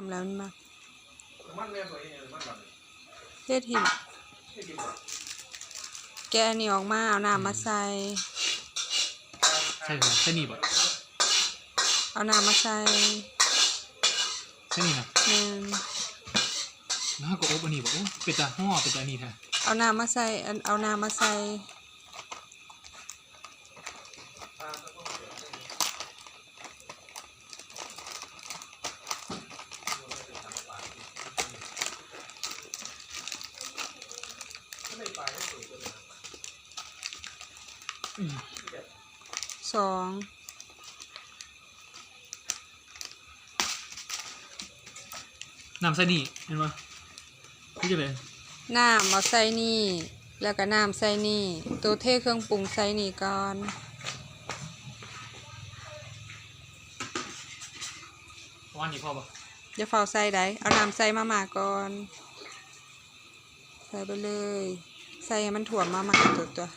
ทำแล้วมันมามันแม่ตัวเองเนี่ยมันแบบเทศหิมที่ดิบอะแกะอันนี่ออกมาเอาน้ำมาใส่ ใช่ครับใช่นี่บ่เอาน้ำมาใส่ใช่นี่นะแม่นแล้วก็อบอันนี้บ่โอ้เป็นตาห่อเป็นตานี่แท้ เอาน้ำมาใส่อันเอาน้ำมาใส่ สองน้ำใส่นี่เห็นปะนี่จะเลยน้ำเอาใส่นี่ แล้วก็น้ำใส่นี่ ตัวเทเครื่องปรุงใส่นี่ก่อนประมาณนี้พอปะอย่าเฝ้าใส่ได้เอาน้ำใส่มามาก่อน ใส่ไปเลย ใส่ให้มันถ่วมมามาตัวตัว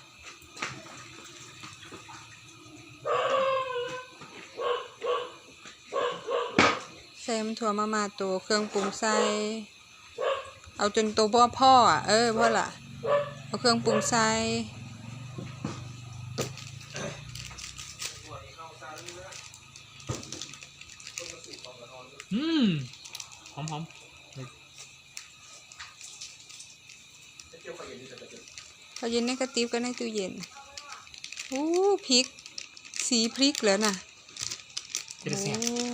ใส่ให้มันถั่วมามาตัวเครื่องปรุงใส่เอาจนตัวพ่อพ่ออะเออพ่อละเอาเครื่องปรุงใส่อืมหอมหอมเกี่ยวกับเย็นนี่จะเป็นพอเย็นในกระติบก็ในตู้เย็นอู้พริก สีพริกเหรอน่ะจะได้เสียบโอ้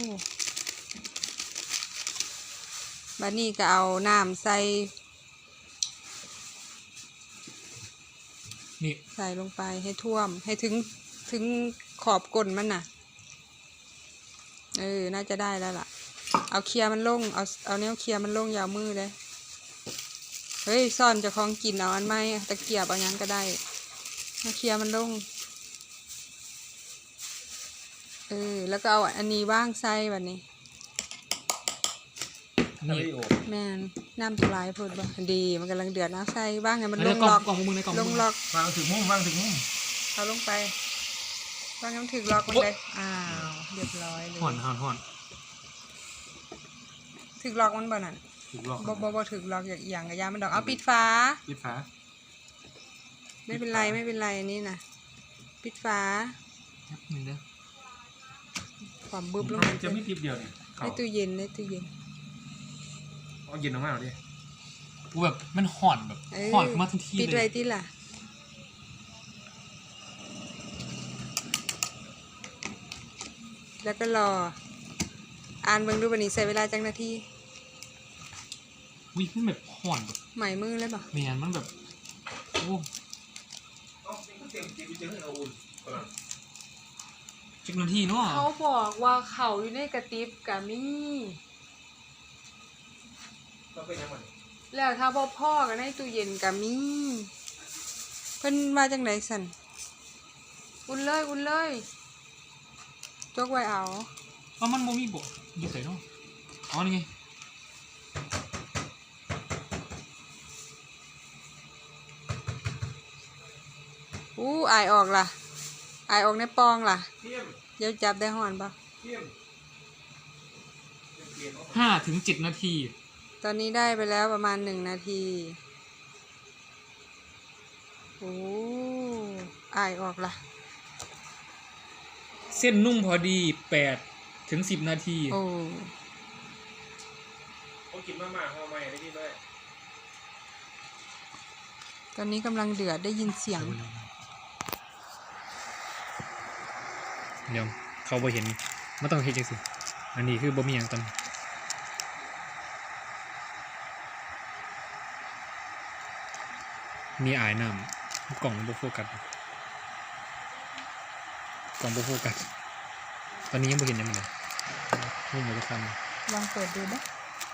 บัดนี้ก็เอาน้ำใส่ นี่ใส่ลงไปให้ท่วม ให้ถึงถึงขอบก้นมันน่ะ เออ น่าจะได้แล้วล่ะ เอาเคลียร์มันลง เอาเอาเนี้ยเคลียร์มันลงยาวมือเลย เฮ้ยซ่อนจะคล้องกินเอาอันไหมตะเกียบเอายังก็ได้เอาเคลียร์มันลง เออ แล้วก็เอาอันนี้ว่างใส่แบบนี้ นี่โอ้แม่นน้ำตัวลายพูดบ่ดีมันกำลังเดือดน้ำใส่บ้างไงมันอันลนี้งกล่อล็งอกกล่องของมึงในกล่องลของงมึงล็อกวางถึงมุมวางถึงมุมเอาลงไปบ้างน้ำถึกล็อกมันเลยอ้าวเรียบร้อยเลยห่อนห่อนห่อนถึกล็อกมันบ่นั่นถูกหลอกบ่บ่บ่ถึกล็อกอย่างอย่างกระยามันดอกเอาปิดฟ้าปิดฝาไม่เป็นไรไม่เป็นไรอันนี้นะปิดฟ้าแป๊บหนึงเด้อความบึ้บลงมันจะไม่ปิดเดียวเนี่ยในตู้เย็นในตู้เย็น เอาเย็นออกมาดิกูแบบมันห่อนแบบเออห่อนขึ้นมาทันทีปิดเลไว้ยที่ล่ะแล้วก็รอ อ่านเบิ่งดูบันนี้ใช้เวลาจังนาทีอุ้ยมันแบบห่อนแบบใหม่มือเลยบ่แมนมันแบบโอ้เอาเต็มเต็มเต็มให้เราอุ่นสิบนาทีเนาะเขาบอกว่าเขาอยู่ในกระติบกะมี่ เราเป็นยังไงแล้วถ้าพ่อพ่อกันในตู้เย็นกะมี่เพิ่นว่าจังไดสันอุ่นเลยอุ่นเลยจกไว้เอาว่ามันโมมีบ่อยู่ใส่เนาะอ๋อนี่ไงอู้อายออกล่ะอายออกในปองล่ะเทียมเดี๋ยวจับได้ห่อนปะเทียมเปลี่ยนห้าถึงเจ็ดนาที ตอนนี้ได้ไปแล้วประมาณหนึ่งนาที โอ้อายออกล่ะเส้นนุ่มพอดีแปดถึงสิบนาที โอ้เขากินมาม่าเขาใหม่ได้ดีด้วยตอนนี้กำลังเดือดได้ยินเสียง เดี๋ยวเขาบ่เห็นไม่ต้องเห็นจังสิ อันนี้คือบ่มีอย่างตอ มีอายน้ำกล่องบ่โฟกัสกล่องบ่โฟกัสตอนนี้ยังบ่เห็นยังเลยมุ่งมาจะทลองเปิดดูนะ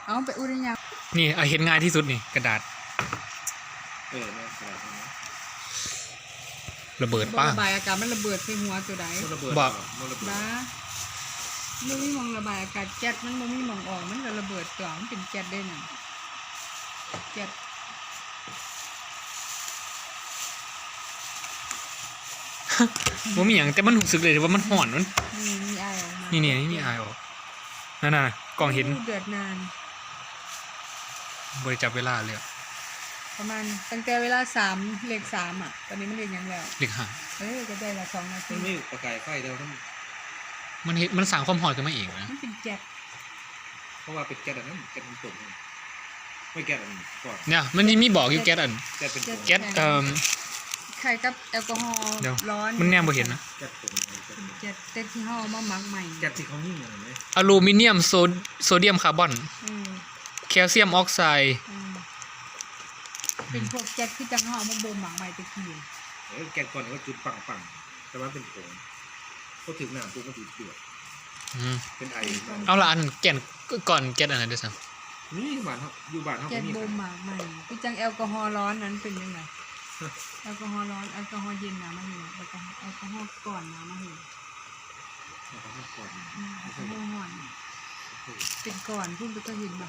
เอาไปอุดยังำนี่อะเห็นง่ายที่สุดนี่กระดาษเออเนี่ยกระดาษนี้ระเบิดบ่ป้าระบายอากาศมันระเบิดใส่หัวตัวใดมันระเบิดบอกมันระเบิดบ้ามันมีหมองระบายอากาศแก๊สมันบ่มีหมองออกมันก็ระเบิดตัวมันเป็นแก๊สได้น่ะแก๊ส บ่มีอย่างแต่มันรู้สึกเลยว่ามันห่อนมันนี่มีไอออกมานี่เนี่ยนี่มีอายออกนั่นน่ะกล้องเห็นเดือดนานบริจับเวลาเลยอะประมาณตั้งแต่เวลาสามเลขสามอะ ตอนนี้มันเลขยังแล้วเด็กห่างเออก็ได้ละสองนาทีมันไม่ประกายไฟเดียวทั้งมันเห็นมันสั่งความหอดขึ้นมาเองนะมันเป็นแจ็คเพราะว่าเป็นแก๊สอันนั้นแก๊สมันตุ่มไม่แก๊สอันนี้ก่อนเนี่ยมันมีบอกอยู่แก๊สอันแก๊สเป็นตุ่มแก๊สเอ่อ ไข่กับแอลกอฮอล์เดี๋ยว ร้อนมันแนมบ่เห็นนะแก๊สตุ่มแก๊สเป็ตุ่นมแจ็คเต็ที่ห่อมาหมักใหม่แก๊สที่เขานิ่งอะไรไหมอลูมิเนียมโซโซเดียมคาร์บอนอืมแคลเซียมออกไซด์อืมเป็นพวกแจ็คที่จะห่อมาบ่มหมักใหม่ตะกี้เออแก๊สก่อนก็จุดปังปังแต่ว่าเป็นผงพอถึงน้ำปุ๊บมันจุดเดือดอืมเป็นไอเอาละอันแก่นก่อนแก๊สอันนั้นด้วยซ้นี่บ้านเขาอยู่บ้านเขาแจ็ก็คมีบ่มหมักใหม่พี่จังแอลกอฮอล์ร้อนนั้นเป็นยังไง แอลกอฮอล์ร้อนแอลกอฮอล์เย็นนะมาเห็นแอลกอฮอล์แอลกอฮอล์ก่อนนะมาเห็นก่อนอืมแอลกอฮอล์ห่อนเป็นก่อนพุ่งไปก็เห็นบ่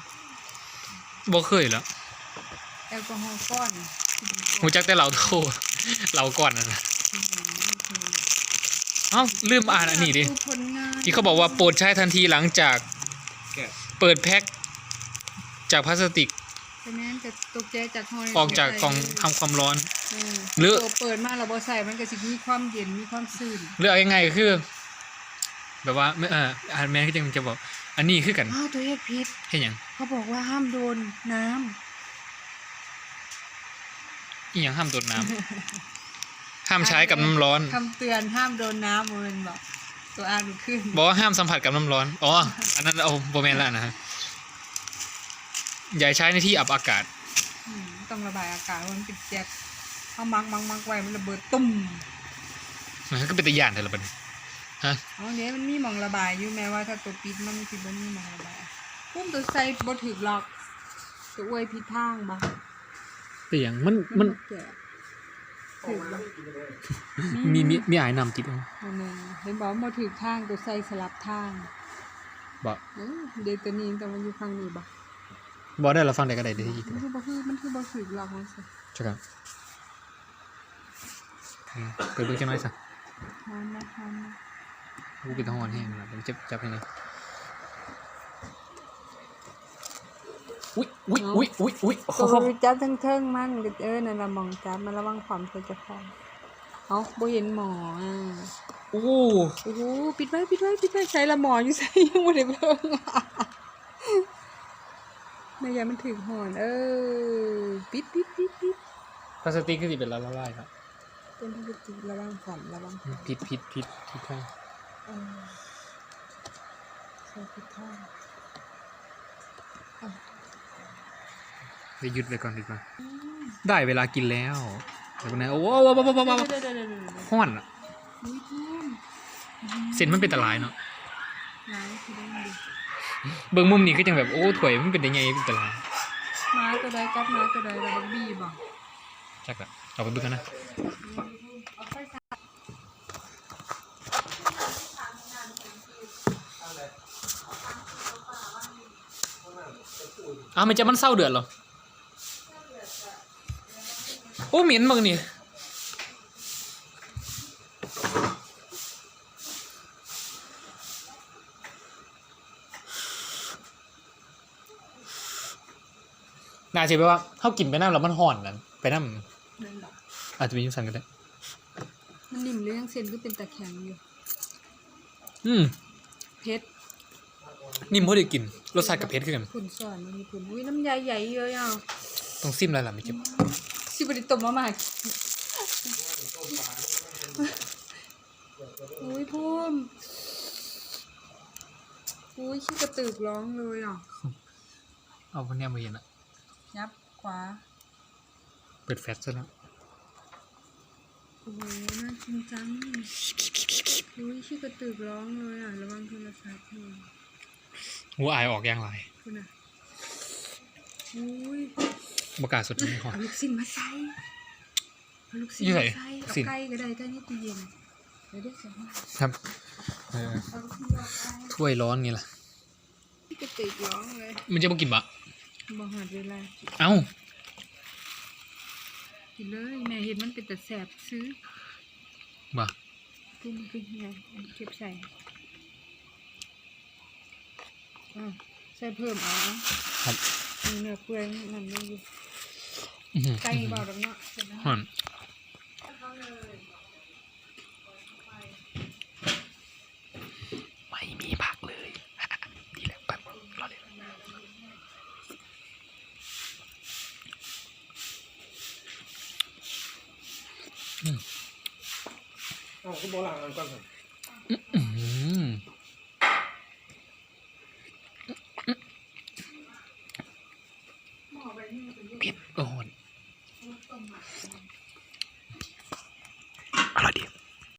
ำบ่เคยแล้วแอลกอฮอล์ก้อนหูจักแต่เราโทเราก่อนนั่นนะเอ้าลืมอ่านอันนี้ดิผลงานที่เขาบอกว่าโปรดใช้ทันทีหลังจากแก๊สเปิดแพ็คจากพลาสติก เป็นแม่นจะตกใจจากห้อยออกจากกล่องทำความร้อนเออหรือตัวเปิดมาเราบ่ใส่มันก็สิมีความเย็นมีความซื่นหรือเอาง่ายๆก็คือ แบบว่าไม่เอออ่านแม่ก็จะจะบอก อันนี้คือกันอ้าวตัวเอกพิษให้หยังเขาบอกว่าห้ามโดนน้ำอีหยังห้ามโดนน้ำห้ามใช้กับน้ำร้อนคำเตือนห้ามโดนน้ำมันบอกตัวอ่านมันขึ้นบอกว่าห้ามสัมผัสกับน้ำร้อนอ๋ออันนั้นเอาโบแมนละนะฮะ อย่าใช้ในที่อับอากาศ อืมต้องระบายอากาศเพราะมันเป็นแจ็คเอามักมักมักไว้มันระเบิดตุ้มมันก็เป็นตะยานแต่ละบัดนฮะเอาเนี้ยมันมีหมองระบายอยู่แม้ว่าถ้าตัวปิดมันสิบ่มีหมองระบายพุ่มตัวใส่บ่ถึกหรอกตัวอวยผิดทางบ่แต่อย่างมันมันแก่ถึกบ่มีมีมีอายนำติดเอาอันนึงเห็นบอกว่าบ่ถึกทางตัวใส่สลับทางบอกเอ้ยเดยวตัวนี้ต้องมาอยู่ข้างนี้บ่ บอกได้เราฟังได้ก็ได้ได้ที่มันคือบ่คือมันคือบ่ถึกหรอกมันสิใช่ครับอืมเปิดเบิ่งจังหน่อยซะทานนะทานนะกูเป็นทหารแห้งแล้วผมจะจับยังไงอุ้ยอุ้ยอุ้ยอุ้ยอุ้ยโอ้ตัวโหจับทั้งเทิงมันก็เออนั่นล่ะมองจับมันระวังความใส่เจะของเอ้าบ่เห็นหมออะโอ้โหโอ้โหปิดไว้ปิดไว้ปิดไว้ใช้ละหมออยู่ใส่ยังบ่ได้เบิ่ง ในยามันถึกหอน เออปิดปิดปิดปิดพลาสติกก็สิเป็นละลายครับเป็นพลาสติกระวังสั่นระวังสั่นผิดผิดผิดผิดทางเออใส่ผิดทางไปหยุดไปก่อนดีกว่าได้เวลากินแล้วเดี๋ยวนะโอ้โหว้าวว้าวว้าวว้าวเดี๋ยวเดี๋ยวเดี๋ยวเดี๋ยวเดี๋ยวห้อนอะอุ้ยท่วมเส้นมันเป็นตะลายเนาะน้ำคือได้ดิ เบิ่งมุมนี้ก็จังแบบโอ้ถวยมันเป็นยังไงเป็นตะลายม้าตัวใดกัดม้าตัวใดระบบบี้บ่จักละเอาไปเบิ่งกันนะเอาไปใส่อ้าวมันจะมันเศร้าเดือดเหรอโอ้เหม็นมึงนี่ น่าจะแปลว่าเขากินไปน้ำแล้วมันห่อนนั้นไปน้นั่นแหละำอาจจะเป็นยังสั่นก็ได้ มันนิ่มหรือยังเส้นก็เป็นตะแคงอยู่ อืมเพชรนิ่มพอได้กิน รสชาติกับเผ็ดคือกันผุนสอนมันมีผุนอุ้ยน้ำใหญ่ใหญ่เยอะอะต้องซิมอะไรล่ะไม่เจ็บสิบริตมมาหมากอุ้ยพุ่มอุ้ยขี้กระตือกร้องเลยอะเอาวันนี้มาเห็นอะ ยับขวา เปิดแฟลชซะแล้วโอ้โหน่ากินจังอุ้ยขี้กระตือกร้องเลยอะ ระวังโทรศัพท์หน่อยหัวอายออกยางลายคุณอะอุ้ยบกล้าสดไม่หอเอาลูกสิ้นมาใส่เอาลูกสิ้นอยู่ไหนมาใส่เอาสิ้นไก่ก็ได้ใก่นี่ตู้เย็นเดี๋ยวได้สองครับเออเอาลูกสิ้นมาใส่ถ้วยร้อนไงล่ะขี้กระตือกร้องเลย มันจะมากินบะ บ่หอดเวลาเอากินเลยแม่เห็นมันเป็นแต่แสบซื้อบ่กุ้งคือเฮียเก็บใส่อ่าใส่เพิ่มเอาครับมีเนื้อเปื่อยนั่นนี่อยู่ไก่บ่ดอบเนาะ อ้าวคุณบอกลางานก่อนครั